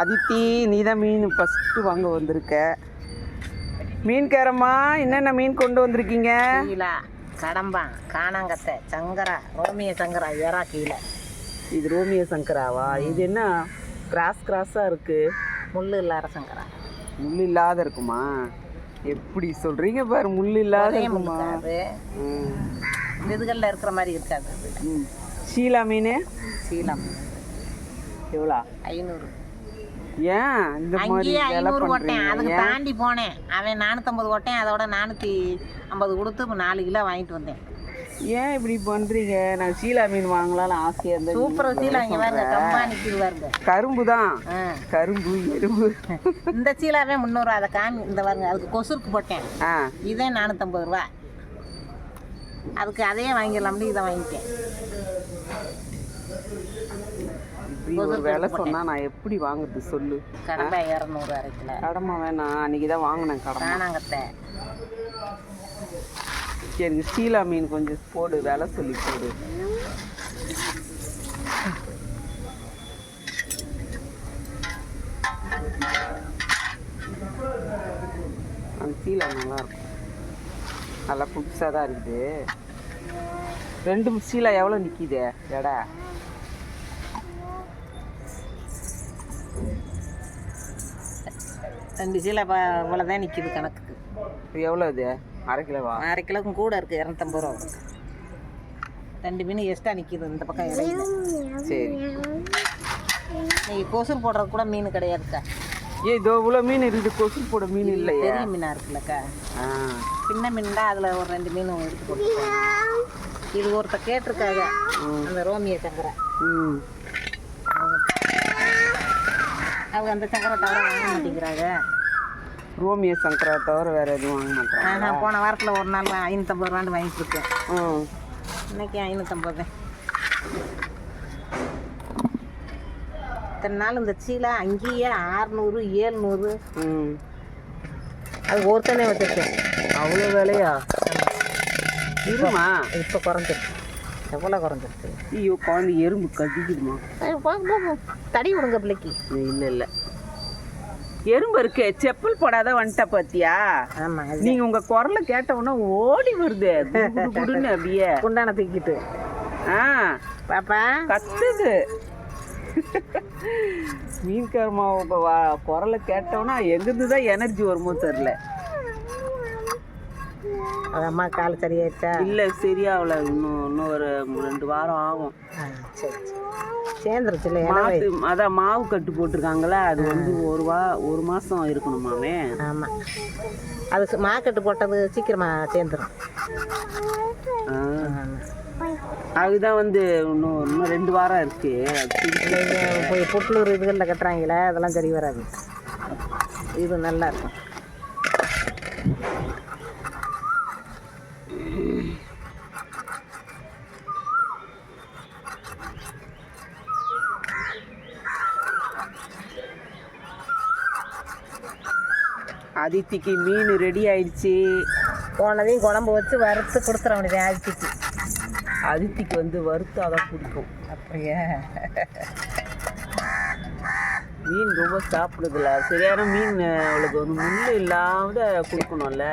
அதித்தி நீ தான் mean first வாங்க வந்திருக்க. மீன்காரம்மா என்னென்ன மீன் கொண்டு வந்திருக்கீங்க? கீழா கடம்பா காணாங்கத்தை சங்கரா ரோமிய சங்கரா எறா கீழே. இது ரோமியோ சங்கராவா? இது என்ன? கிராஸ் கிராஸாக இருக்கு? முள்ளு இல்லாத சங்கரா. முள் இல்லாத இருக்குமா? எப்படி சொல்றீங்க பாரு முள் இல்லாத இருக்குமா? இதுகளில் இருக்கிற மாதிரி இருக்காது. ம். ஷீலா மீன்? சீலம் எவ்வளோ? ஐநூறு. ஏன் இந்த மாதிரி அங்கேயே வேலை ஐநூறு ஓட்டேன். அதுக்கு தாண்டி போனேன். அவன் நானூற்றம்பது ஓட்டேன். அதோட நானூற்றி ஐம்பது கொடுத்து இப்ப நாலு கிலோ வாங்கிட்டு வந்தேன். ஏன் இப்படி பண்றீங்க? நான் ஷீலா மீன் வாங்கலாம்னு ஆசையா இருந்தேன் சூப்பர் சீலா இங்கே பாருங்க. கம்பா நிற்கிது பாருங்க. கரும்பு தான் கரும்பு எறும்பு. இந்த சீலாவே முந்நூறு அதை காமி இந்த பாருங்க அதுக்கு கொசுருக்கு போட்டேன். இதே நானூற்றம்பது ரூபா. அதுக்கு அதையே வாங்கிடலாம்னு இதை வாங்கிட்டேன். ஒரு வேலை சொன்னா நான் எப்படி வாங்குறது சொல்லு? கடம்பா இரநூறு அரை கிலோ கடமை வேணாம். அன்னைக்கு தான் வாங்கினேன் கடமை. காணாங்கத்தை எனக்கு ஷீலா மீன் கொஞ்சம் போடு வேலை சொல்லி போடு. அந்த சீலா நல்லா இருக்கும் நல்லா புதுசாக தான் இருக்குது. ரெண்டு சீலா எவ்வளோ நிற்கிது எடை? ரெண்டு சீலா ப இவ்வளோதான் நிற்கிது கணக்குக்கு. எவ்வளோ இது? அரை கிலோவா? அரை கிலோக்கும் கூட இருக்குது இரநூத்தம்பது ரூபா. ரெண்டு மீன் எக்ஸ்ட்ரா நிற்கிது இந்த பக்கம் இடையில. சரி. நீங்கள் கொசுறு போடுறது கூட மீன் கிடையாதுக்கா. ஏ இதோ இவ்வளோ மீன் இருக்குது. கொசு போட மீன் இல்லையா. பெரிய மீனாக இருக்குல்லக்கா. ஆ. சின்ன மீன் தான் அதில் ஒரு ரெண்டு மீன் எடுத்து போட்டு இது ஒருத்த கேட்டிருக்காங்க. அந்த ரோமிய சங்கரை ம். அவங்க அந்த சங்கரை தவிர வாங்க மாட்டேங்கிறாங்க. ரோமியோ சங்கரா தவிர வேற எதுவும் வாங்க மாட்டேன் நான் போன வாரத்தில் ஒரு நாள் ஐநூற்றம்பது ரூபான்னு வாங்கிட்டு இருக்கேன் ம். இன்னைக்கு ஐநூற்றம்பது இத்தனை நாள் இந்த சீலை அங்கேயே ஆறுநூறு ஏழ்நூறு. ம். அது ஒருத்தனே வச்சுருக்கேன். அவ்வளோ விலையா? இருமா? இப்போ குறைஞ்சிருச்சு. எவ்வளோ குறைஞ்சிருச்சு? ஐயோ குழந்தை எறும்பு கடிக்குதுமா. தடி விடுங்க பிள்ளைக்கு. இல்லை இல்லை. எறும்பு இருக்கு செப்பல் போடாத வந்துட்ட பாத்தியா? நீங்க உங்க குரலை கேட்ட உடனே ஓடி வருது. குடு குடு குடுன்னு அப்படியே. குண்டான தூக்கிட்டு. ஆ. பாப்பா. கத்துது. மீன்காரமா உங்க வா- குரலை கேட்டோன்னா எங்கிருந்து தான் எனர்ஜி வருமோ தெரில அது அம்மா கால் சரியாயிடுச்சா? இல்லை சரியாகல. இன்னும் இன்னும் ஒரு ரெண்டு வாரம் ஆகும். சரி சரி. சேர்ந்துருச்சுல மாத்து அதான் மாவு கட்டு போட்டிருக்காங்களே அது வந்து ஒரு வா ஒரு மாசம் இருக்கணுமாமே? ஆமாம் அது மார்க்கெட்டு போட்டது சீக்கிரமா சேர்ந்துடும். அதுதான் வந்து இன்னும் இன்னும் ரெண்டு வாரம் இருக்கு. அது திருப்பி- நீங்கள் போய் புட்லூர் இதுகளில் கட்டுறாங்களே அதெல்லாம் சரி வராது. இது நல்லா இருக்கும். அதித்திக்கு மீன் ரெடி ஆயிடுச்சு. போனதையும் குழம்பு வச்சு வறுத்து கொடுத்துற வேண்டியது அதித்திக்கு அதித்திக்கு வந்து வறுத்து அதான் பிடிக்கும். அப்படியே. மீன் ரொம்ப சாப்பிடுதுல சரியான மீன் அவளுக்கு வந்து முள் இல்லாத கொடுக்கணும்ல.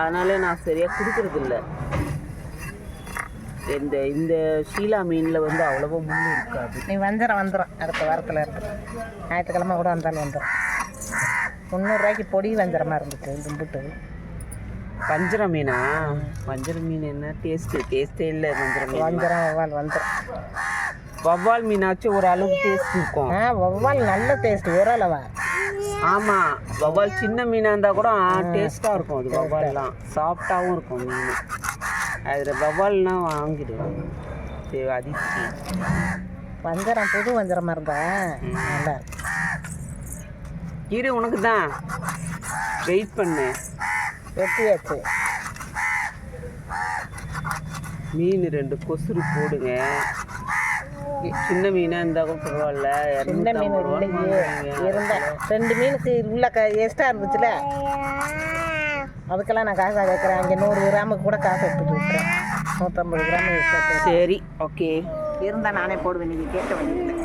அதனால நான் சரியாக கொடுக்கறதில்ல. இந்த இந்த ஷீலா மீனில் வந்து அவ்வளோவா முள் இருக்காது. நீ வந்துடும் வந்துடும் அடுத்த வாரத்தில் இருக்கு ஞாயிற்றுக்கிழமை கூட வந்தாலும் வந்துடும் முந்நூறுரூவாய்க்கு பொடி வஞ்சிரமா இருந்துச்சு கும்பிட்டு வஞ்சர மீனா? வஞ்சர மீன் என்ன? டேஸ்ட் டேஸ்டே இல்லை வஞ்சர மீன். வஞ்சரம் வவ்வால் வந்துடும் வவ்வால் மீனாச்சும் ஒரு அளவுக்கு டேஸ்ட் இருக்கும். ஆ வவ்வால் நல்ல டேஸ்ட் ஓரளவா. ஆமா வவ்வால் சின்ன மீனா இருந்தா கூட டேஸ்டா இருக்கும் அது வவ்வால்லாம். சாஃப்டாவும் இருக்கும் மீன். அதுல வவ்வால்னா வாங்கிடுவேன் சரி அதிர்ச்சி. வஞ்சரம் புது வஞ்சரமா இருந்தா? நல்லா இருக்கும். இரு உனக்கு தான் வெயிட் பண்ணு. வெட்டியாச்சு. மீன் ரெண்டு கொசுறு போடுங்க. சின்ன மீனாக இருந்தால் கூட பரவாயில்ல. சின்ன மீன் இல்லையே. வாங்குறீங்க. இருந்த ரெண்டு மீனுக்கு உள்ள க எக்ஸ்ட்ரா இருந்துச்சுல? அதுக்கெல்லாம் நான் காசா கேட்குறேன் அங்கே நூறு கிராமுக்கு கூட காசு எடுத்துட்டு இருக்கிறேன் நூற்றம்பது கிராம் சரி ஓகே இருந்தால் நானே போடுவேன். நீங்கள் கேட்க வேண்டியதில்லை